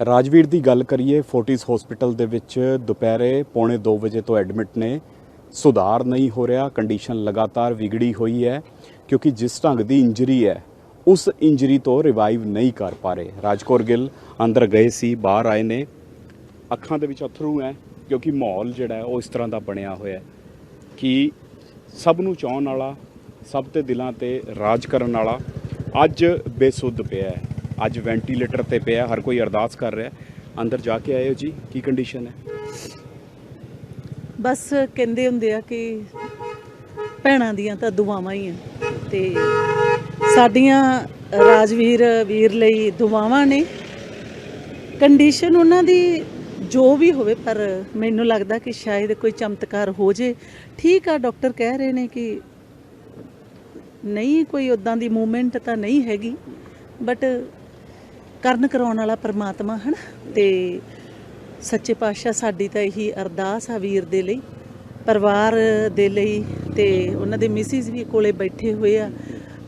ਰਾਜਵੀਰ ਦੀ ਗੱਲ ਕਰੀਏ ਫੋਰਟਿਸ ਹਸਪੀਟਲ ਦੇ ਵਿੱਚ ਦੁਪਹਿਰੇ ਪੌਣੇ 2 ਵਜੇ ਤੋਂ ਐਡਮਿਟ ਨੇ। ਸੁਧਾਰ ਨਹੀਂ ਹੋ ਰਿਹਾ ਕੰਡੀਸ਼ਨ ਲਗਾਤਾਰ ਵਿਗੜੀ ਹੋਈ ਹੈ, ਕਿਉਂਕਿ ਜਿਸ ਢੰਗ ਦੀ ਇੰਜਰੀ ਹੈ, ਉਸ ਇੰਜਰੀ ਤੋਂ ਰਿਵਾਈਵ ਨਹੀਂ ਕਰ ਪਾ ਰਹੇ। ਰਾਜਕੌਰ ਗਿੱਲ ਅੰਦਰ ਗਏ ਸੀ, ਬਾਹਰ ਆਏ ਨੇ। ਅੱਖਾਂ ਦੇ ਵਿੱਚ ਅਥਰੂ ਹੈ, ਕਿਉਂਕਿ ਮਾਹੌਲ ਜਿਹੜਾ ਹੈ, ਉਹ ਇਸ ਤਰ੍ਹਾਂ ਦਾ ਬਣਿਆ ਹੋਇਆ ਹੈ ਕਿ ਸਭ ਨੂੰ ਚਾਹਣ ਵਾਲਾ, ਸਭ ਤੇ ਦਿਲਾਂ ਤੇ ਰਾਜ ਕਰਨ ਵਾਲਾ ਅੱਜ ਬੇਸੁੱਧ ਪਿਆ ਹੈ। ਅੱਜ ਵੈਂਟੀਲੇਟਰ ਤੇ ਪਿਆ, ਹਰ ਕੋਈ ਅਰਦਾਸ ਕਰ ਰਿਹਾ। ਅੰਦਰ ਜਾ ਕੇ ਆਏ ਜੀ, ਕੀ ਕੰਡੀਸ਼ਨ ਹੈ? ਬਸ ਕਹਿੰਦੇ ਹੁੰਦੇ ਆ ਕਿ ਭੈਣਾਂ ਦੀਆਂ ਤਾਂ ਦੁਆਵਾਂ ਹੀ ਆ। ਤੇ ਸਾਡੀਆਂ ਰਾਜਵੀਰ, ਵੀਰ ਲਈ ਦੁਆਵਾਂ ਨੇ। ਕੰਡੀਸ਼ਨ ਉਹਨਾਂ ਦੀ ਜੋ ਵੀ ਹੋਵੇ, ਪਰ ਮੈਨੂੰ ਲੱਗਦਾ ਕਿ ਸ਼ਾਇਦ ਕੋਈ ਚਮਤਕਾਰ ਹੋ ਜੇ। ਠੀਕ ਆ ਡਾਕਟਰ ਕਹਿ ਰਹੇ ਨੇ ਕਿ ਨਹੀਂ, ਕੋਈ ਉਦਾਂ ਦੀ ਮੂਵਮੈਂਟ ਤਾਂ ਨਹੀਂ ਹੈਗੀ। ਬਟ ਕਰਨ ਕਰਾਉਣ ਵਾਲਾ ਪਰਮਾਤਮਾ, ਹਨ? ਤੇ ਸੱਚੇ ਪਾਤਸ਼ਾਹ ਸਾਡੀ ਤਾਂ ਇਹੀ ਅਰਦਾਸ ਆ ਵੀਰ ਦੇ ਲਈ, ਪਰਿਵਾਰ ਦੇ ਲਈ, ਤੇ ਉਹਨਾਂ ਦੇ ਮਿਸਿਸ ਵੀ ਕੋਲੇ ਬੈਠੇ ਹੋਏ ਆ,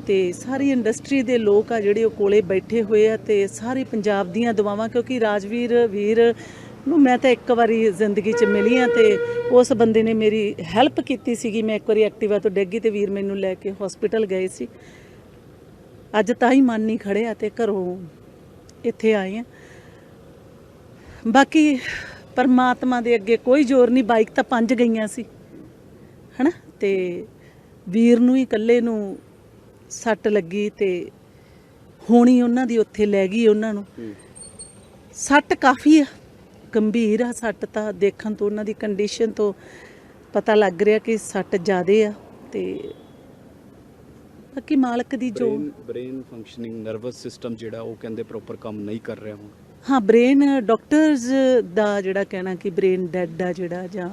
ਤੇ ਸਾਰੀ ਇੰਡਸਟਰੀ ਦੇ ਲੋਕ ਆ ਜਿਹੜੇ ਉਹ ਕੋਲੇ ਬੈਠੇ ਹੋਏ ਆ, ਤੇ ਸਾਰੇ ਪੰਜਾਬ ਦੀਆਂ ਦੁਆਵਾਂ, ਕਿਉਂਕਿ ਰਾਜਵੀਰ, ਵੀਰ ਨੂੰ ਮੈਂ ਤਾਂ ਇੱਕ ਵਾਰੀ ਜ਼ਿੰਦਗੀ 'ਚ ਮਿਲੀ ਆ, ਤੇ ਉਸ ਬੰਦੇ ਨੇ ਮੇਰੀ ਹੈਲਪ ਕੀਤੀ ਸੀਗੀ, ਮੈਂ ਇੱਕ ਵਾਰੀ ਐਕਟਿਵਾ ਤੋਂ ਡਿੱਗੀ ਤੇ ਵੀਰ ਮੈਨੂੰ ਲੈ ਕੇ ਹਸਪੀਟਲ ਗਏ ਸੀ। ਅੱਜ ਤਾਂ ਹੀ ਮਨ ਨਹੀਂ ਖੜਿਆ ਤੇ ਘਰੋਂ ਇੱਥੇ ਆਏ ਆ। ਬਾਕੀ ਪਰਮਾਤਮਾ ਦੇ ਅੱਗੇ ਕੋਈ ਜ਼ੋਰ ਨਹੀਂ ਬਾਈਕ ਤਾਂ ਪੰਜ ਗਈਆਂ ਸੀ ਹਨਾ? ਤੇ ਵੀਰ ਨੂੰ ਹੀ ਇਕੱਲੇ ਨੂੰ ਸੱਟ ਲੱਗੀ ਤੇ ਹੋਣੀ ਉਹਨਾਂ ਦੀ ਉੱਥੇ ਲੈ ਗਈ ਉਹਨਾਂ ਨੂੰ। ਸੱਟ ਕਾਫੀ ਆ ਗੰਭੀਰ ਆ ਸੱਟ ਤਾਂ ਦੇਖਣ ਤੋਂ ਉਹਨਾਂ ਦੀ ਕੰਡੀਸ਼ਨ ਤੋਂ ਪਤਾ ਲੱਗ ਰਿਹਾ ਕਿ ਸੱਟ ਜ਼ਿਆਦੇ ਆ ਤੇ ਬਾਕੀ ਮਾਲਕ ਦੀ ਜੋ ਬ੍ਰੇਨ ਫੰਕਸ਼ਨਿੰਗ ਨਰਵਸ ਸਿਸਟਮ ਜਿਹੜਾ ਉਹ ਕਹਿੰਦੇ ਪ੍ਰੋਪਰ ਕੰਮ ਨਹੀਂ ਕਰ ਰਿਹਾ ਹੁਣ। ਹਾਂ ਬ੍ਰੇਨ ਡਾਕਟਰਸ ਦਾ ਜਿਹੜਾ ਕਹਿਣਾ ਕਿ ਬ੍ਰੇਨ ਡੈਡ ਆ ਜਿਹੜਾ ਜਾਂ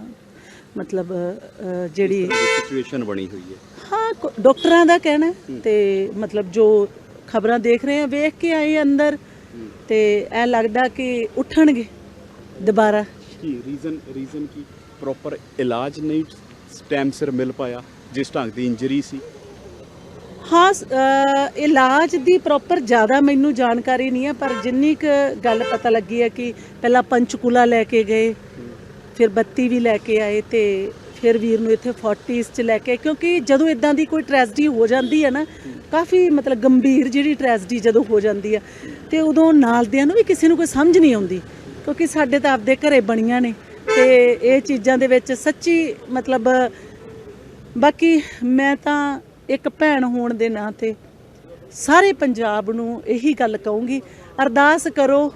ਮਤਲਬ ਜਿਹੜੀ ਸਿਚੁਏਸ਼ਨ ਬਣੀ ਹੋਈ ਹੈ। ਹਾਂ ਡਾਕਟਰਾਂ ਦਾ ਕਹਿਣਾ ਤੇ ਮਤਲਬ ਜੋ ਖਬਰਾਂ ਦੇਖ ਰਹੇ ਆ ਵੇਖ ਕੇ ਆਏ ਅੰਦਰ ਤੇ ਇਹ ਲੱਗਦਾ ਕਿ ਉੱਠਣਗੇ ਦੁਬਾਰਾ। ਕੀ ਰੀਜ਼ਨ ਰੀਜ਼ਨ ਕੀ ਪ੍ਰੋਪਰ ਇਲਾਜ ਨਹੀਂ ਟਾਈਮ ਸਿਰ ਮਿਲ ਪਾਇਆ ਜਿਸ ਢੰਗ ਦੀ ਇੰਜਰੀ ਸੀ। ਹਾਂ ਇਲਾਜ ਦੀ ਪ੍ਰੋਪਰ ਜ਼ਿਆਦਾ ਮੈਨੂੰ ਜਾਣਕਾਰੀ ਨਹੀਂ ਹੈ, ਪਰ ਜਿੰਨੀ ਕੁ ਗੱਲ ਪਤਾ ਲੱਗੀ ਹੈ ਕਿ ਪਹਿਲਾਂ ਪੰਚਕੂਲਾ ਲੈ ਕੇ ਗਏ, ਫਿਰ ਬੱਤੀ ਵੀ ਲੈ ਕੇ ਆਏ ਤੇ ਫਿਰ ਵੀਰ ਨੂੰ ਇੱਥੇ 40s ਚ ਲੈ ਕੇ ਆਏ। ਕਿਉਂਕਿ ਜਦੋਂ ਇਦਾਂ ਦੀ ਕੋਈ ਟ੍ਰੈਜਡੀ ਹੋ ਜਾਂਦੀ ਹੈ ਨਾ, ਕਾਫੀ ਮਤਲਬ ਗੰਭੀਰ ਜਿਹੜੀ ਟ੍ਰੈਜਡੀ ਜਦੋਂ ਹੋ ਜਾਂਦੀ ਹੈ, ਤੇ ਉਦੋਂ ਨਾਲਦਿਆਂ ਨੂੰ ਵੀ ਕਿਸੇ ਨੂੰ ਕੋਈ ਸਮਝ ਨਹੀਂ ਆਉਂਦੀ, ਕਿਉਂਕਿ ਸਾਡੇ ਤਾਂ ਆਪਦੇ ਘਰੇ ਬਣੀਆਂ ਨੇ, ਤੇ ਇਹ ਚੀਜ਼ਾਂ ਦੇ ਵਿੱਚ ਸੱਚੀ ਮਤਲਬ, ਬਾਕੀ ਮੈਂ ਤਾਂ ਇੱਕ ਭੈਣ ਹੋਣ ਦੇ ਨਾਂ ਤੇ ਸਾਰੇ ਪੰਜਾਬ ਨੂੰ ਇਹੀ ਗੱਲ ਕਹੂੰਗੀ ਅਰਦਾਸ ਕਰੋ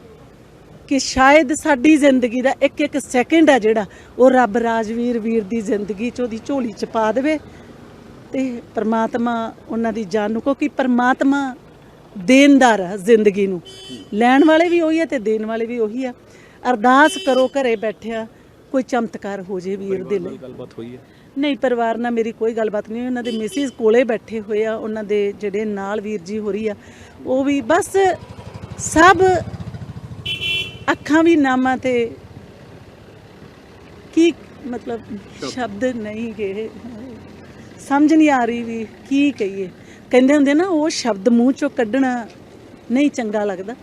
ਕਿ ਸ਼ਾਇਦ ਸਾਡੀ ਜ਼ਿੰਦਗੀ ਦਾ ਇੱਕ ਇੱਕ ਸੈਕਿੰਡ ਆ ਜਿਹੜਾ ਉਹ ਰੱਬ ਰਾਜਵੀਰ ਵੀਰ ਦੀ ਜ਼ਿੰਦਗੀ 'ਚ ਉਹਦੀ ਝੋਲੀ 'ਚ ਪਾ ਦੇਵੇ ਤੇ ਪ੍ਰਮਾਤਮਾ ਉਹਨਾਂ ਦੀ ਜਾਨ ਨੂੰ ਕਿਉਂਕਿ ਪ੍ਰਮਾਤਮਾ ਦੇਣਦਾਰ ਆ ਜ਼ਿੰਦਗੀ ਨੂੰ। ਲੈਣ ਵਾਲੇ ਵੀ ਉਹੀ ਆ ਤੇ ਦੇਣ ਵਾਲੇ ਵੀ ਉਹੀ ਆ। ਅਰਦਾਸ ਕਰੋ ਘਰੇ ਬੈਠਿਆ ਕੋਈ ਚਮਤਕਾਰ ਹੋ ਜੇ ਵੀਰ ਦੇ ਲਈ। ਗੱਲਬਾਤ ਹੋਈ ਹੈ ਨਹੀਂ ਪਰਿਵਾਰ ਨਾਲ ਮੇਰੀ ਕੋਈ ਗੱਲਬਾਤ ਨਹੀਂ ਹੋਈ। ਉਹਨਾਂ ਦੇ ਮਿਸਿਸ ਕੋਲੇ ਬੈਠੇ ਹੋਏ ਆ। ਉਹਨਾਂ ਦੇ ਜਿਹੜੇ ਨਾਲ ਵੀਰ ਜੀ ਹੋ ਰਹੀ ਆ ਉਹ ਵੀ ਬਸ ਸਭ ਅੱਖਾਂ ਵੀ ਨਾਮਾਂ ਤੇ ਕੀ ਮਤਲਬ ਸ਼ਬਦ। ਨਹੀਂ ਗਏ ਸਮਝ ਨਹੀਂ ਆ ਰਹੀ ਵੀ ਕੀ ਕਹੀਏ। ਕਹਿੰਦੇ ਹੁੰਦੇ ਨਾ ਉਹ ਸ਼ਬਦ ਮੂੰਹ ਚੋਂ ਕੱਢਣਾ ਨਹੀਂ ਚੰਗਾ ਲੱਗਦਾ।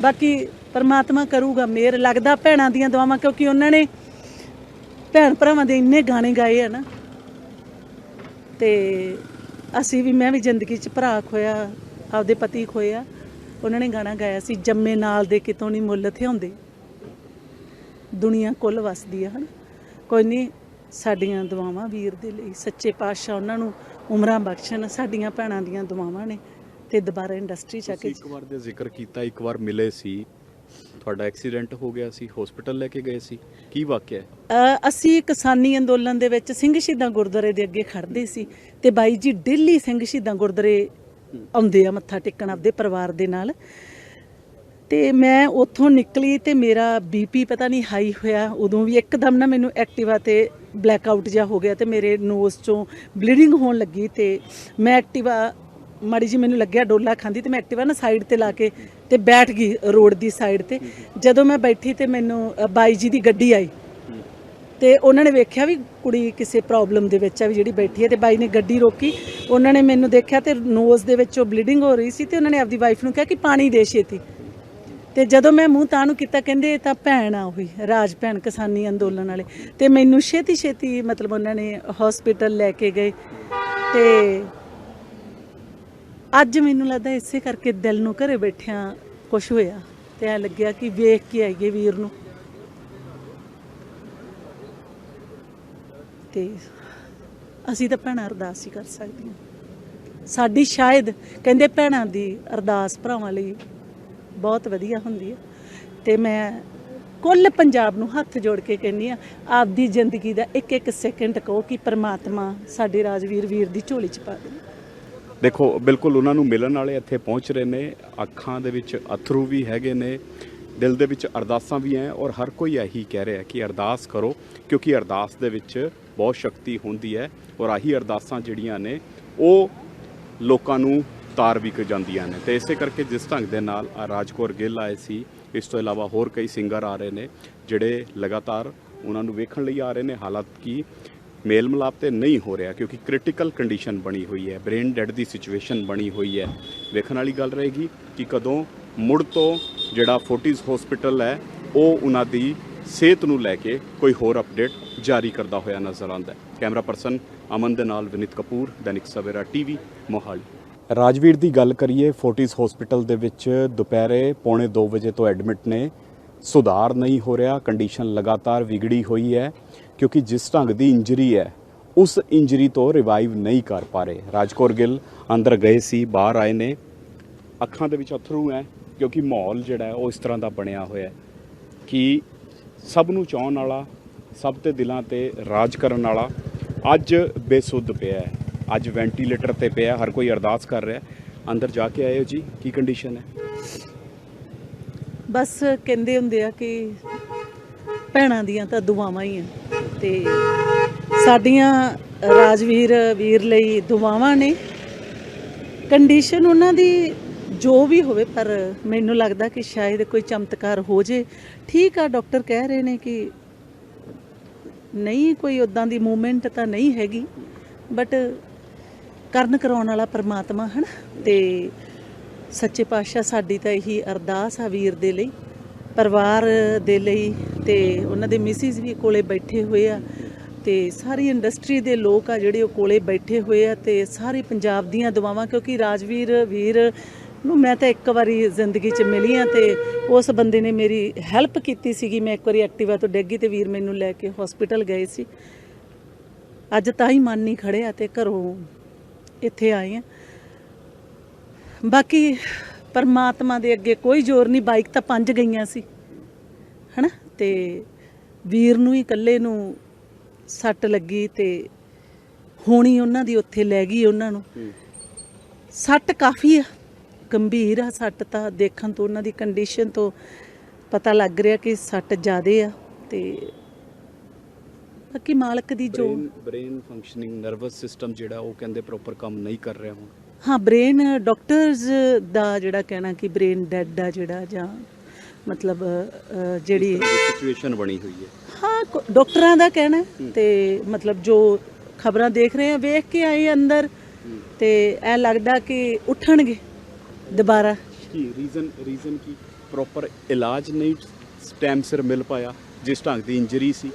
ਬਾਕੀ ਪਰਮਾਤਮਾ ਕਰੂਗਾ ਮੇਰ ਲੱਗਦਾ ਭੈਣਾਂ ਦੀਆਂ ਦੁਆਵਾਂ ਕਿਉਂਕਿ ਉਹਨਾਂ ਨੇ ਭੈਣ ਭਰਾਵਾਂ ਦੇ ਇੰਨੇ ਗਾਣੇ ਗਾਏ ਆ ਨਾ। ਤੇ ਅਸੀਂ ਵੀ, ਮੈਂ ਵੀ ਜ਼ਿੰਦਗੀ 'ਚ ਭਰਾ ਖੋਇਆ, ਆਪਦੇ ਪਤੀ ਖੋਇਆ। ਉਹਨਾਂ ਨੇ ਗਾਣਾ ਗਾਇਆ ਸੀ, ਜੰਮੇ ਨਾਲ ਦੇ ਕਿਤੋਂ ਨਹੀਂ ਮੁੱਲ ਥਿਆਉਂਦੇ ਦੁਨੀਆ ਕੁੱਲ ਵਸਦੀ ਆ ਹਨ। ਕੋਈ ਨਹੀਂ ਸਾਡੀਆਂ ਦੁਆਵਾਂ ਵੀਰ ਦੇ ਲਈ। ਸੱਚੇ ਪਾਤਸ਼ਾਹ ਉਹਨਾਂ ਨੂੰ ਉਮਰਾਂ ਬਖਸ਼ਣ, ਸਾਡੀਆਂ ਭੈਣਾਂ ਦੀਆਂ ਦੁਆਵਾਂ ਨੇ। ਤੇ ਦੁਬਾਰਾ ਇੰਡਸਟਰੀ ਚ ਆ ਕੇ ਇੱਕ ਵਾਰ ਦੇ ਜ਼ਿਕਰ ਕੀਤਾ, ਇੱਕ ਵਾਰ ਮਿਲੇ ਸੀ। ਤੁਹਾਡਾ ਐਕਸੀਡੈਂਟ ਹੋ ਗਿਆ ਸੀ ਹਸਪੀਟਲ ਲੈ ਕੇ ਗਏ ਸੀ। ਕੀ ਵਾਕਿਆ ਹੈ? ਅ, ਅਸੀਂ ਕਿਸਾਨੀ ਅੰਦੋਲਨ ਦੇ ਵਿੱਚ ਸਿੰਘ ਸ਼ਹੀਦਾਂ ਗੁਰਦੁਆਰੇ ਦੇ ਅੱਗੇ ਖੜਦੇ ਸੀ ਤੇ ਬਾਈ ਜੀ ਡੇਲੀ ਸਿੰਘ ਸ਼ਹੀਦਾਂ ਗੁਰਦੁਆਰੇ ਆਉਂਦੇ ਆ ਮੱਥਾ ਟੇਕਣ ਆਪਦੇ ਪਰਿਵਾਰ ਦੇ ਨਾਲ। ਤੇ ਮੈਂ ਉੱਥੋਂ ਨਿਕਲੀ ਤੇ ਮੇਰਾ ਬੀਪੀ ਪਤਾ ਨਹੀਂ ਹਾਈ ਹੋਇਆ ਉਦੋਂ ਵੀ ਇੱਕਦਮ ਨਾ ਮੈਨੂੰ ਐਕਟਿਵਾ ਤੇ ਬਲੈਕ ਆਊਟ ਜਿਹਾ ਹੋ ਗਿਆ ਤੇ ਮੇਰੇ ਨੋਜ਼ ਚੋਂ ਬਲੀਡਿੰਗ ਹੋਣ ਲੱਗੀ ਤੇ ਮੈਂ ਐਕਟਿਵਾ ਮਾੜੀ ਜੀ ਮੈਨੂੰ ਲੱਗਿਆ ਡੋਲਾ ਖਾਂਦੀ ਤੇ ਮੈਂ ਐਕਟਿਵਾ ਨਾ ਸਾਈਡ ਤੇ ਲਾ ਕੇ ਤੇ ਬੈਠ ਗਈ ਰੋਡ ਦੀ ਸਾਈਡ ਤੇ। ਜਦੋਂ ਮੈਂ ਬੈਠੀ ਤੇ ਮੈਨੂੰ ਅ, ਬਾਈ ਜੀ ਦੀ ਗੱਡੀ ਆਈ। ਤੇ ਉਹਨਾਂ ਨੇ ਵੇਖਿਆ ਵੀ ਕੁੜੀ ਕਿਸੇ ਪ੍ਰੋਬਲਮ ਦੇ ਵਿੱਚ ਆ ਵੀ ਜਿਹੜੀ ਬੈਠੀ ਹੈ ਤੇ ਬਾਈ ਨੇ ਗੱਡੀ ਰੋਕੀ। ਉਹਨਾਂ ਨੇ ਮੈਨੂੰ ਦੇਖਿਆ ਤੇ ਨੋਜ਼ ਦੇ ਵਿੱਚੋਂ ਬਲੀਡਿੰਗ ਹੋ ਰਹੀ ਸੀ ਤੇ ਉਹਨਾਂ ਨੇ ਆਪਦੀ ਵਾਈਫ ਨੂੰ ਕਿਹਾ ਕਿ ਪਾਣੀ ਦੇ ਛੇਤੀ। ਤੇ ਜਦੋਂ ਮੈਂ ਮੂੰਹ ਤਾਂ ਨੂੰ ਕੀਤਾ ਕਹਿੰਦੇ ਇਹ ਤਾਂ ਭੈਣ ਆ ਉਹੀ ਰਾਜ ਭੈਣ ਕਿਸਾਨੀ ਅੰਦੋਲਨ ਵਾਲੇ। ਤੇ ਮੈਨੂੰ ਛੇਤੀ ਛੇਤੀ ਮਤਲਬ ਉਹਨਾਂ ਨੇ ਹਸਪੀਟਲ ਲੈ ਕੇ ਗਏ। ਤੇ ਅੱਜ ਮੈਨੂੰ ਲੱਗਦਾ ਇਸੇ ਕਰਕੇ ਦਿਲ ਨੂੰ ਘਰੇ ਬੈਠਿਆਂ ਕੁਝ ਹੋਇਆ ਤੇ ਐ ਲੱਗਿਆ ਕਿ ਵੇਖ ਕੇ ਆਈਏ ਵੀਰ ਨੂੰ। ਤੇ ਅਸੀਂ ਤਾਂ ਭੈਣਾਂ ਅਰਦਾਸ ਹੀ ਕਰ ਸਕਦੀਆਂ। ਸਾਡੀ ਸ਼ਾਇਦ, ਕਹਿੰਦੇ ਭੈਣਾਂ ਦੀ ਅਰਦਾਸ ਭਰਾਵਾਂ ਲਈ ਬਹੁਤ ਵਧੀਆ ਹੁੰਦੀ ਹੈ ਤੇ ਮੈਂ ਕੁੱਲ ਪੰਜਾਬ ਨੂੰ ਹੱਥ ਜੋੜ ਕੇ ਕਹਿੰਨੀ ਆ, ਆਪਦੀ ਜ਼ਿੰਦਗੀ ਦਾ ਇੱਕ ਇੱਕ ਸੈਕਿੰਡ ਕਹੋ ਕਿ ਪ੍ਰਮਾਤਮਾ ਸਾਡੇ ਰਾਜਵੀਰ ਵੀਰ ਦੀ ਝੋਲੀ ਚ ਪਾ ਦੇ ਦੇਖੋ, ਬਿਲਕੁਲ ਉਹਨਾਂ ਨੂੰ ਮਿਲਣ ਵਾਲੇ ਇੱਥੇ ਪਹੁੰਚ ਰਹੇ ਨੇ। ਅੱਖਾਂ ਦੇ ਵਿੱਚ ਅਥਰੂ ਵੀ ਹੈਗੇ ਨੇ, ਦਿਲ ਦੇ ਵਿੱਚ ਅਰਦਾਸਾਂ ਵੀ ਹੈ ਔਰ ਹਰ ਕੋਈ ਇਹੀ ਕਹਿ ਰਿਹਾ ਕਿ ਅਰਦਾਸ ਕਰੋ, ਕਿਉਂਕਿ ਅਰਦਾਸ ਦੇ ਵਿੱਚ ਬਹੁਤ ਸ਼ਕਤੀ ਹੁੰਦੀ ਹੈ ਔਰ ਆਹੀ ਅਰਦਾਸਾਂ ਜਿਹੜੀਆਂ ਨੇ, ਉਹ ਲੋਕਾਂ ਨੂੰ ਤਾਰ ਵੀ ਕ ਜਾਂਦੀਆਂ ਨੇ। ਤੇ ਇਸੇ ਕਰਕੇ ਜਿਸ ਢੰਗ ਦੇ ਨਾਲ ਆਹ ਰਾਜਕੌਰ ਗਿੱਲ ਆਏ ਸੀ, ਇਸ ਤੋਂ ਇਲਾਵਾ ਹੋਰ ਕਈ ਸਿੰਗਰ ਆ ਰਹੇ ਨੇ, ਜਿਹੜੇ ਲਗਾਤਾਰ ਉਹਨਾਂ ਨੂੰ ਵੇਖਣ ਲਈ ਆ ਰਹੇ ਨੇ। ਹਾਲਾਂਕਿ ਮੇਲ ਮਿਲਾਪ ਤੇ ਨਹੀਂ ਹੋ ਰਿਹਾ ਕਿਉਂਕਿ ਕ੍ਰਿਟੀਕਲ ਕੰਡੀਸ਼ਨ ਬਣੀ ਹੋਈ ਹੈ ਬ੍ਰੇਨ ਡੈਡ ਦੀ ਸਿਚੁਏਸ਼ਨ ਬਣੀ ਹੋਈ ਹੈ। ਵੇਖਣ ਵਾਲੀ ਗੱਲ ਰਹੇਗੀ ਕਿ ਕਦੋਂ ਮੁੜ ਤੋਂ ਜਿਹੜਾ ਫੋਰਟਿਸ ਹਸਪੀਟਲ ਹੈ, ਉਹ ਉਹਨਾਂ ਦੀ ਸਿਹਤ ਨੂੰ ਲੈ ਕੇ ਕੋਈ ਹੋਰ ਅਪਡੇਟ ਜਾਰੀ ਕਰਦਾ ਹੋਇਆ ਨਜ਼ਰ ਆਉਂਦਾ ਹੈ। ਕੈਮਰਾ ਪਰਸਨ ਅਮਨ ਦੇ ਨਾਲ ਵਿਨੀਤ ਕਪੂਰ, ਦੈਨਿਕ ਸਵੇਰਾ ਟੀਵੀ, ਮੋਹਾਲੀ। ਰਾਜਵੀਰ ਦੀ ਗੱਲ ਕਰੀਏ ਫੋਰਟਿਸ ਹਸਪੀਟਲ ਦੇ ਵਿੱਚ ਦੁਪਹਿਰੇ ਪੌਣੇ 2 ਵਜੇ ਤੋਂ ਐਡਮਿਟ ਨੇ। ਸੁਧਾਰ ਨਹੀਂ ਹੋ ਰਿਹਾ ਕੰਡੀਸ਼ਨ ਲਗਾਤਾਰ ਵਿਗੜੀ ਹੋਈ ਹੈ। ਕਿਉਂਕਿ ਜਿਸ ਢੰਗ ਦੀ ਇੰਜਰੀ ਹੈ, ਉਸ ਇੰਜਰੀ ਤੋਂ ਰਿਵਾਈਵ ਨਹੀਂ ਕਰ ਪਾ ਰਹੇ। ਰਾਜਕੌਰ ਗਿੱਲ ਅੰਦਰ ਗਏ ਸੀ, ਬਾਹਰ ਆਏ ਨੇ। ਅੱਖਾਂ ਦੇ ਵਿੱਚ ਅਥਰੂ ਹੈ, ਕਿਉਂਕਿ ਮਾਹੌਲ ਜਿਹੜਾ ਉਹ ਇਸ ਤਰ੍ਹਾਂ ਦਾ ਬਣਿਆ ਹੋਇਆ ਕਿ ਸਭ ਨੂੰ ਚਾਹਣ ਵਾਲਾ, ਸਭ ਤੇ ਦਿਲਾਂ ਤੇ ਰਾਜ ਕਰਨ ਵਾਲਾ ਅੱਜ ਬੇਸੁੱਧ ਪਿਆ ਹੈ। ਅੱਜ ਵੈਂਟੀਲੇਟਰ ਤੇ ਪਿਆ, ਹਰ ਕੋਈ ਅਰਦਾਸ ਕਰ ਰਿਹਾ ਅੰਦਰ ਜਾ ਕੇ ਆਏ ਹੋ ਜੀ, ਕੀ ਕੰਡੀਸ਼ਨ ਹੈ? ਬਸ ਕਹਿੰਦੇ ਹੁੰਦੇ ਆ ਕਿ ਭੈਣਾਂ ਦੀਆਂ ਤਾਂ ਦੁਆਵਾਂ ਹੀ ਆ। ਤੇ ਸਾਡੀਆਂ ਰਾਜਵੀਰ ਵੀਰ ਲਈ ਦੁਆਵਾਂ ਨੇ। ਕੰਡੀਸ਼ਨ ਉਹਨਾਂ ਦੀ ਜੋ ਵੀ ਹੋਵੇ, ਪਰ ਮੈਨੂੰ ਲੱਗਦਾ ਕਿ ਸ਼ਾਇਦ ਕੋਈ ਚਮਤਕਾਰ ਹੋ ਜੇ। ਠੀਕ ਆ, ਡਾਕਟਰ ਕਹਿ ਰਹੇ ਨੇ ਕਿ ਨਹੀਂ, ਕੋਈ ਉਦਾਂ ਦੀ ਮੂਵਮੈਂਟ ਤਾਂ ਨਹੀਂ ਹੈਗੀ, ਬਟ ਕਰਨ ਕਰਾਉਣ ਵਾਲਾ ਪਰਮਾਤਮਾ, ਹਨ? ਤੇ ਸੱਚੇ ਪਾਤਸ਼ਾਹ ਸਾਡੀ ਤਾਂ ਇਹੀ ਅਰਦਾਸ ਆ ਵੀਰ ਦੇ ਲਈ। ਪਰਿਵਾਰ ਦੇ ਲਈ ਤੇ ਉਹਨਾਂ ਦੇ ਮਿਸਿਸ ਵੀ ਕੋਲੇ ਬੈਠੇ ਹੋਏ ਆ ਤੇ ਸਾਰੀ ਇੰਡਸਟਰੀ ਦੇ ਲੋਕ ਆ ਜਿਹੜੇ ਉਹ ਕੋਲੇ ਬੈਠੇ ਹੋਏ ਆ ਤੇ ਸਾਰੇ ਪੰਜਾਬ ਦੀਆਂ ਦੁਆਵਾਂ ਕਿਉਂਕਿ ਰਾਜਵੀਰ, ਵੀਰ ਨੂੰ ਮੈਂ ਤਾਂ ਇੱਕ ਵਾਰੀ ਜ਼ਿੰਦਗੀ 'ਚ ਮਿਲੀ ਆ ਤੇ ਉਸ ਬੰਦੇ ਨੇ ਮੇਰੀ ਹੈਲਪ ਕੀਤੀ ਸੀਗੀ। ਮੈਂ ਇੱਕ ਵਾਰੀ ਐਕਟਿਵਾ ਤੋਂ ਡਿੱਗੀ ਤੇ ਵੀਰ ਮੈਨੂੰ ਲੈ ਕੇ ਹਸਪੀਟਲ ਗਏ ਸੀ। ਅੱਜ ਤਾਂ ਹੀ ਮਨ ਨਹੀਂ ਖੜਿਆ ਤੇ ਘਰੋਂ ਇੱਥੇ ਆਏ ਆ। ਬਾਕੀ ਪਰਮਾਤਮਾ ਦੇ ਅੱਗੇ ਕੋਈ ਜ਼ੋਰ ਨਹੀਂ ਬਾਈਕ ਤਾਂ ਪੰਜ ਗਈਆਂ ਸੀ। ਹਨਾ? ਤੇ ਵੀਰ ਨੂੰ ਹੀ ਇਕੱਲੇ ਨੂੰ ਸੱਟ ਲੱਗੀ ਤੇ ਹੋਣੀ ਉਹਨਾਂ ਦੀ ਉੱਥੇ ਲੈ ਗਈ ਉਹਨਾਂ ਨੂੰ। ਸੱਟ ਕਾਫੀ ਆ ਗੰਭੀਰ ਆ ਸੱਟ ਤਾਂ ਦੇਖਣ ਤੋਂ ਉਹਨਾਂ ਦੀ ਕੰਡੀਸ਼ਨ ਤੋਂ ਪਤਾ ਲੱਗ ਰਿਹਾ ਕਿ ਸੱਟ ਜ਼ਿਆਦੇ ਆ ਤੇ ਬਾਕੀ ਮਾਲਕ ਦੀ ਜੋ ਬ੍ਰੇਨ ਫੰਕਸ਼ਨਿੰਗ ਨਰਵਸ ਸਿਸਟਮ ਜਿਹੜਾ ਉਹ ਕਹਿੰਦੇ ਪ੍ਰੋਪਰ ਕੰਮ ਨਹੀਂ ਕਰ ਰਿਹਾ ਹੁਣ। ਹਾਂ ਬ੍ਰੇਨ ਡਾਕਟਰਸ ਦਾ ਜਿਹੜਾ ਕਹਿਣਾ ਕਿ ਬ੍ਰੇਨ ਡੈਡ ਆ ਜਿਹੜਾ ਜਾਂ ਮਤਲਬ ਅ, ਜਿਹੜੀ ਸਿਚੁਏਸ਼ਨ ਬਣੀ ਹੋਈ ਹੈ। ਹਾਂ ਕੋ- ਡਾਕਟਰਾਂ ਦਾ ਕਹਿਣਾ ਹੈ ਤੇ ਮਤਲਬ ਜੋ ਖਬਰਾਂ ਦੇਖ ਰਹੇ ਆ ਵੇਖ ਕੇ ਆਏ ਅੰਦਰ ਤੇ ਐ ਲੱਗਦਾ ਕਿ ਉੱਠਣਗੇ ਦੁਬਾਰਾ। ਕੀ ਰੀਜ਼ਨ ਰੀਜ਼ਨ ਕੀ? ਪ੍ਰੋਪਰ ਇਲਾਜ ਨਹੀਂ ਟਾਈਮ ਸਿਰ ਮਿਲ ਪਾਇਆ ਜਿਸ ਢੰਗ ਦੀ ਇੰਜਰੀ ਸੀ।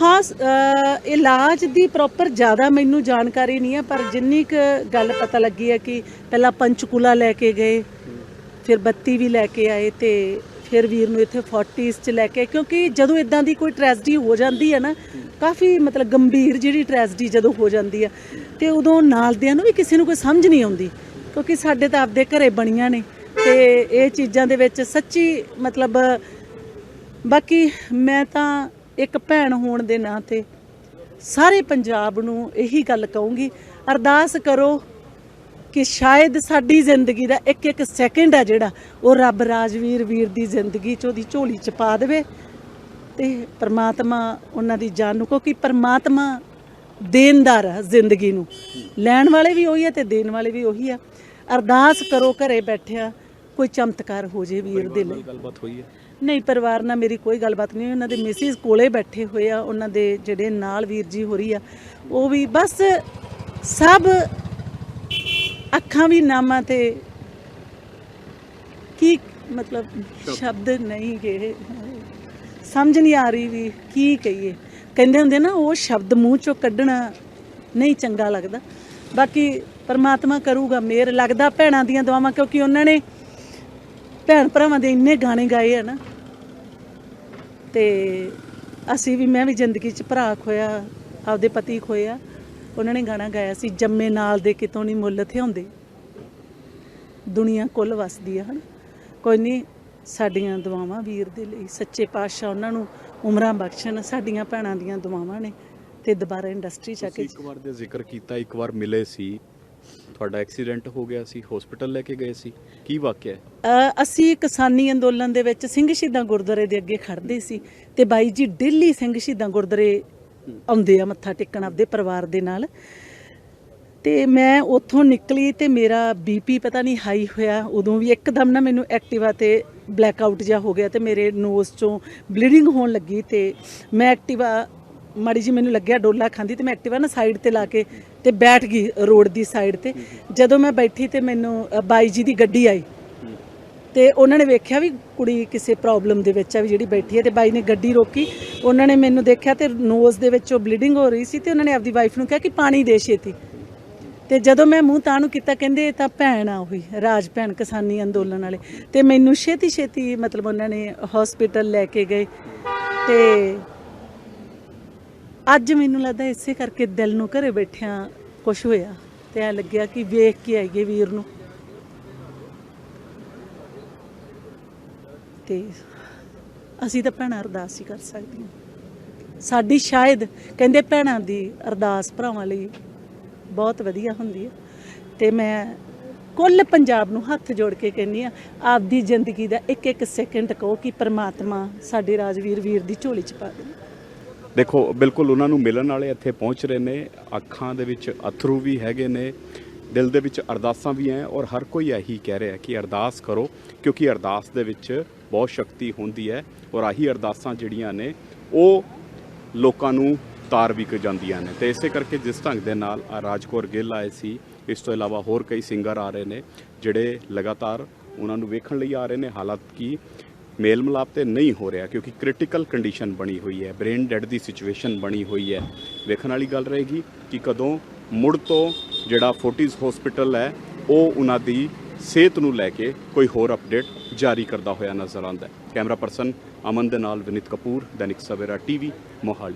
ਹਾਂ ਇਲਾਜ ਦੀ ਪ੍ਰੋਪਰ ਜ਼ਿਆਦਾ ਮੈਨੂੰ ਜਾਣਕਾਰੀ ਨਹੀਂ ਹੈ, ਪਰ ਜਿੰਨੀ ਕੁ ਗੱਲ ਪਤਾ ਲੱਗੀ ਹੈ ਕਿ ਪਹਿਲਾਂ ਪੰਚਕੂਲਾ ਲੈ ਕੇ ਗਏ, ਫਿਰ ਬੱਤੀ ਵੀ ਲੈ ਕੇ ਆਏ ਤੇ ਫਿਰ ਵੀਰ ਨੂੰ ਇੱਥੇ 40s ਚ ਲੈ ਕੇ ਆਏ। ਕਿਉਂਕਿ ਜਦੋਂ ਇਦਾਂ ਦੀ ਕੋਈ ਟ੍ਰੈਜਡੀ ਹੋ ਜਾਂਦੀ ਹੈ ਨਾ, ਕਾਫੀ ਮਤਲਬ ਗੰਭੀਰ ਜਿਹੜੀ ਟ੍ਰੈਜਡੀ ਜਦੋਂ ਹੋ ਜਾਂਦੀ ਹੈ, ਤੇ ਉਦੋਂ ਨਾਲਦਿਆਂ ਨੂੰ ਵੀ ਕਿਸੇ ਨੂੰ ਕੋਈ ਸਮਝ ਨਹੀਂ ਆਉਂਦੀ, ਕਿਉਂਕਿ ਸਾਡੇ ਤਾਂ ਆਪਦੇ ਘਰੇ ਬਣੀਆਂ ਨੇ, ਤੇ ਇਹ ਚੀਜ਼ਾਂ ਦੇ ਵਿੱਚ ਸੱਚੀ ਮਤਲਬ ਬਾਕੀ ਮੈਂ ਤਾਂ ਇੱਕ ਭੈਣ ਹੋਣ ਦੇ ਨਾਂ ਤੇ ਸਾਰੇ ਪੰਜਾਬ ਨੂੰ ਇਹੀ ਗੱਲ ਕਹੂੰਗੀ ਅਰਦਾਸ ਕਰੋ ਕਿ ਸ਼ਾਇਦ ਸਾਡੀ ਜ਼ਿੰਦਗੀ ਦਾ ਇੱਕ ਇੱਕ ਸੈਕਿੰਡ ਆ ਜਿਹੜਾ ਉਹ ਰੱਬ ਰਾਜਵੀਰ ਵੀਰ ਦੀ ਜ਼ਿੰਦਗੀ 'ਚ ਉਹਦੀ ਝੋਲੀ 'ਚ ਪਾ ਦੇਵੇ ਤੇ ਪ੍ਰਮਾਤਮਾ ਉਹਨਾਂ ਦੀ ਜਾਨ ਨੂੰ ਕਿਉਂਕਿ ਪ੍ਰਮਾਤਮਾ ਦੇਣਦਾਰ ਆ ਜ਼ਿੰਦਗੀ ਨੂੰ। ਲੈਣ ਵਾਲੇ ਵੀ ਉਹੀ ਆ ਤੇ ਦੇਣ ਵਾਲੇ ਵੀ ਉਹੀ ਆ। ਅਰਦਾਸ ਕਰੋ ਘਰੇ ਬੈਠਿਆ ਕੋਈ ਚਮਤਕਾਰ ਹੋ ਜੇ ਵੀਰ ਦੇ ਲਈ। ਗੱਲਬਾਤ ਹੋਈ ਹੈ ਨਹੀਂ ਪਰਿਵਾਰ ਨਾਲ ਮੇਰੀ ਕੋਈ ਗੱਲਬਾਤ ਨਹੀਂ ਹੋਈ। ਉਹਨਾਂ ਦੇ ਮਿਸਿਸ ਕੋਲੇ ਬੈਠੇ ਹੋਏ ਆ ਉਹਨਾਂ ਦੇ ਜਿਹੜੇ ਨਾਲ ਵੀਰ ਜੀ ਹੋ ਰਹੀ ਆ ਉਹ ਵੀ ਬਸ ਸਭ ਅੱਖਾਂ ਵੀ ਨਾਮਾਂ ਤੇ ਕੀ ਮਤਲਬ ਸ਼ਬਦ। ਨਹੀਂ ਗਏ ਸਮਝ ਨਹੀਂ ਆ ਰਹੀ ਵੀ ਕੀ ਕਹੀਏ। ਕਹਿੰਦੇ ਹੁੰਦੇ ਨਾ ਉਹ ਸ਼ਬਦ ਮੂੰਹ ਚੋਂ ਕੱਢਣਾ ਨਹੀਂ ਚੰਗਾ ਲੱਗਦਾ। ਬਾਕੀ ਪਰਮਾਤਮਾ ਕਰੂਗਾ ਮੇਰ ਲੱਗਦਾ ਭੈਣਾਂ ਦੀਆਂ ਦੁਆਵਾਂ ਕਿਉਂਕਿ ਉਹਨਾਂ ਨੇ ਭੈਣ ਭਰਾਵਾਂ ਦੇ ਇੰਨੇ ਗਾਣੇ ਗਾਏ ਆ ਨਾ। ਤੇ ਅਸੀਂ ਵੀ, ਮੈਂ ਵੀ ਜ਼ਿੰਦਗੀ 'ਚ ਭਰਾ ਖੋਇਆ, ਆਪਦੇ ਪਤੀ ਖੋਇਆ, ਉਹਨਾਂ ਨੇ ਗਾਣਾ ਗਾਇਆ ਸੀ, ਜੰਮੇ ਨਾਲ ਦੇ ਕਿਤੋਂ ਨਹੀਂ ਮੁੱਲ ਥਿਆਉਂਦੇ ਦੁਨੀਆ ਕੁੱਲ ਵਸਦੀ ਆ, ਹਨ। ਕੋਈ ਨਹੀਂ ਸਾਡੀਆਂ ਦੁਆਵਾਂ ਵੀਰ ਦੇ ਲਈ, ਸੱਚੇ ਪਾਤਸ਼ਾਹ ਉਹਨਾਂ ਨੂੰ ਉਮਰਾਂ ਬਖਸ਼ਣ, ਸਾਡੀਆਂ ਭੈਣਾਂ ਦੀਆਂ ਦੁਆਵਾਂ ਨੇ, ਤੇ ਦੁਬਾਰਾ ਇੰਡਸਟਰੀ ਚ ਆ ਕੇ ਇੱਕ ਵਾਰ ਦੇ ਜ਼ਿਕਰ ਕੀਤਾ, ਇੱਕ ਵਾਰ ਮਿਲੇ ਸੀ। ਤੁਹਾਡਾ ਐਕਸੀਡੈਂਟ ਹੋ ਗਿਆ ਸੀ, ਹਸਪੀਟਲ ਲੈ ਕੇ ਗਏ ਸੀ, ਕੀ ਵਾਕਿਆ ਹੈ? ਅਸੀਂ ਕਿਸਾਨੀ ਅੰਦੋਲਨ ਦੇ ਵਿੱਚ ਸਿੰਘ ਸ਼ਹੀਦਾਂ ਗੁਰਦੁਆਰੇ ਦੇ ਅੱਗੇ ਖੜਦੇ ਸੀ ਤੇ ਬਾਈ ਜੀ ਦਿੱਲੀ ਸਿੰਘ ਸ਼ਹੀਦਾਂ ਗੁਰਦੁਆਰੇ ਆਉਂਦੇ ਆ ਮੱਥਾ ਟੇਕਣ ਆਪਦੇ ਪਰਿਵਾਰ ਦੇ ਨਾਲ। ਤੇ ਮੈਂ ਉੱਥੋਂ ਨਿਕਲੀ ਤੇ ਮੇਰਾ ਬੀਪੀ ਪਤਾ ਨਹੀਂ ਹਾਈ ਹੋਇਆ, ਉਦੋਂ ਵੀ ਇੱਕਦਮ ਨਾ ਮੈਨੂੰ ਐਕਟਿਵਾ ਤੇ ਬਲੈਕ ਆਊਟ ਜਿਹਾ ਹੋ ਗਿਆ ਤੇ ਮੇਰੇ ਨੋਜ਼ ਚੋਂ ਬਲੀਡਿੰਗ ਹੋਣ ਲੱਗੀ ਤੇ ਮੈਂ ਐਕਟਿਵਾ, ਮਾੜੀ ਜੀ ਮੈਨੂੰ ਲੱਗਿਆ ਡੋਲਾ ਖਾਂਦੀ ਤੇ ਮੈਂ ਐਕਟਿਵਾ ਨਾ ਸਾਈਡ ਤੇ ਲਾ ਕੇ ਤੇ ਬੈਠ ਗਈ ਰੋਡ ਦੀ ਸਾਈਡ ਤੇ। ਜਦੋਂ ਮੈਂ ਬੈਠੀ ਤੇ ਮੈਨੂੰ ਅ, ਬਾਈ ਜੀ ਦੀ ਗੱਡੀ ਆਈ। ਤੇ ਉਹਨਾਂ ਨੇ ਵੇਖਿਆ ਵੀ ਕੁੜੀ ਕਿਸੇ ਪ੍ਰੋਬਲਮ ਦੇ ਵਿੱਚ ਆ ਵੀ ਜਿਹੜੀ ਬੈਠੀ ਹੈ ਤੇ ਬਾਈ ਨੇ ਗੱਡੀ ਰੋਕੀ। ਉਹਨਾਂ ਨੇ ਮੈਨੂੰ ਦੇਖਿਆ ਤੇ ਨੋਜ਼ ਦੇ ਵਿੱਚੋਂ ਬਲੀਡਿੰਗ ਹੋ ਰਹੀ ਸੀ ਤੇ ਉਹਨਾਂ ਨੇ ਆਪਦੀ ਵਾਈਫ ਨੂੰ ਕਿਹਾ ਕਿ ਪਾਣੀ ਦੇ ਛੇਤੀ। ਤੇ ਜਦੋਂ ਮੈਂ ਮੂੰਹ ਤਾਂ ਨੂੰ ਕੀਤਾ ਕਹਿੰਦੇ ਇਹ ਤਾਂ ਭੈਣ ਆ ਉਹੀ ਰਾਜ ਭੈਣ ਕਿਸਾਨੀ ਅੰਦੋਲਨ ਵਾਲੇ। ਤੇ ਮੈਨੂੰ ਛੇਤੀ ਛੇਤੀ ਮਤਲਬ ਉਹਨਾਂ ਨੇ ਹਸਪੀਟਲ ਲੈ ਕੇ ਗਏ। ਤੇ ਅੱਜ ਮੈਨੂੰ ਲੱਗਦਾ ਇਸੇ ਕਰਕੇ ਦਿਲ ਨੂੰ ਘਰੇ ਬੈਠਿਆਂ ਕੁਝ ਹੋਇਆ ਤੇ ਐ ਲੱਗਿਆ ਕਿ ਵੇਖ ਕੇ ਆਈਏ ਵੀਰ ਨੂੰ। ਤੇ ਅਸੀਂ ਤਾਂ ਭੈਣਾਂ ਅਰਦਾਸ ਹੀ ਕਰ ਸਕਦੀਆਂ ਸਾਡੀ ਸ਼ਾਇਦ ਕਹਿੰਦੇ ਭੈਣਾਂ ਦੀ ਅਰਦਾਸ ਭਰਾਵਾਂ ਲਈ ਬਹੁਤ ਵਧੀਆ ਹੁੰਦੀ ਹੈ ਤੇ ਮੈਂ ਕੁੱਲ ਪੰਜਾਬ ਨੂੰ ਹੱਥ ਜੋੜ ਕੇ ਕਹਿੰਦੀ ਆ ਆਪਦੀ ਜ਼ਿੰਦਗੀ ਦਾ ਇੱਕ ਇੱਕ ਸੈਕਿੰਡ ਕਹੋ ਕਿ ਪ੍ਰਮਾਤਮਾ ਸਾਡੇ ਰਾਜਵੀਰ ਵੀਰ ਦੀ ਝੋਲੀ ਚ ਪਾ ਦੇ ਦੇਖੋ, ਬਿਲਕੁਲ ਉਹਨਾਂ ਨੂੰ ਮਿਲਣ ਵਾਲੇ ਇੱਥੇ ਪਹੁੰਚ ਰਹੇ ਨੇ, ਅੱਖਾਂ ਦੇ ਵਿੱਚ ਅਥਰੂ ਵੀ ਹੈਗੇ ਨੇ, ਦਿਲ ਦੇ ਵਿੱਚ ਅਰਦਾਸਾਂ ਵੀ ਹੈ ਔਰ ਹਰ ਕੋਈ ਇਹੀ ਕਹਿ ਰਿਹਾ ਕਿ ਅਰਦਾਸ ਕਰੋ, ਕਿਉਂਕਿ ਅਰਦਾਸ ਦੇ ਵਿੱਚ ਬਹੁਤ ਸ਼ਕਤੀ ਹੁੰਦੀ ਹੈ, ਔਰ ਆਹੀ ਅਰਦਾਸਾਂ ਜਿਹੜੀਆਂ ਨੇ, ਉਹ ਲੋਕਾਂ ਨੂੰ ਤਾਰ ਵੀ ਕ ਜਾਂਦੀਆਂ ਨੇ। ਤੇ ਇਸੇ ਕਰਕੇ ਜਿਸ ਢੰਗ ਦੇ ਨਾਲ ਆਹ ਰਾਜਕੌਰ ਗਿੱਲ ਆਏ ਸੀ, ਇਸ ਤੋਂ ਇਲਾਵਾ ਹੋਰ ਕਈ ਸਿੰਗਰ ਆ ਰਹੇ ਨੇ, ਜਿਹੜੇ ਲਗਾਤਾਰ ਉਹਨਾਂ ਨੂੰ ਵੇਖਣ ਲਈ ਆ ਰਹੇ ਨੇ, ਹਾਲਾਂਕਿ ਮੇਲ ਮਿਲਾਪ ਤੇ ਨਹੀਂ ਹੋ ਰਿਹਾ ਕਿਉਂਕਿ ਕ੍ਰਿਟੀਕਲ ਕੰਡੀਸ਼ਨ ਬਣੀ ਹੋਈ ਹੈ ਬ੍ਰੇਨ ਡੈਡ ਦੀ ਸਿਚੁਏਸ਼ਨ ਬਣੀ ਹੋਈ ਹੈ। ਵੇਖਣ ਵਾਲੀ ਗੱਲ ਰਹੇਗੀ ਕਿ ਕਦੋਂ ਮੁੜ ਤੋਂ ਜਿਹੜਾ ਫੋਰਟਿਸ ਹਸਪੀਟਲ ਹੈ, ਉਹ ਉਹਨਾਂ ਦੀ ਸਿਹਤ ਨੂੰ ਲੈ ਕੇ ਕੋਈ ਹੋਰ ਅਪਡੇਟ ਜਾਰੀ ਕਰਦਾ ਹੋਇਆ ਨਜ਼ਰ ਆਉਂਦਾ ਹੈ। ਕੈਮਰਾ ਪਰਸਨ ਅਮਨ ਦੇ ਨਾਲ ਵਿਨੀਤ ਕਪੂਰ, ਦੈਨਿਕ ਸਵੇਰਾ ਟੀਵੀ, ਮੋਹਾਲੀ।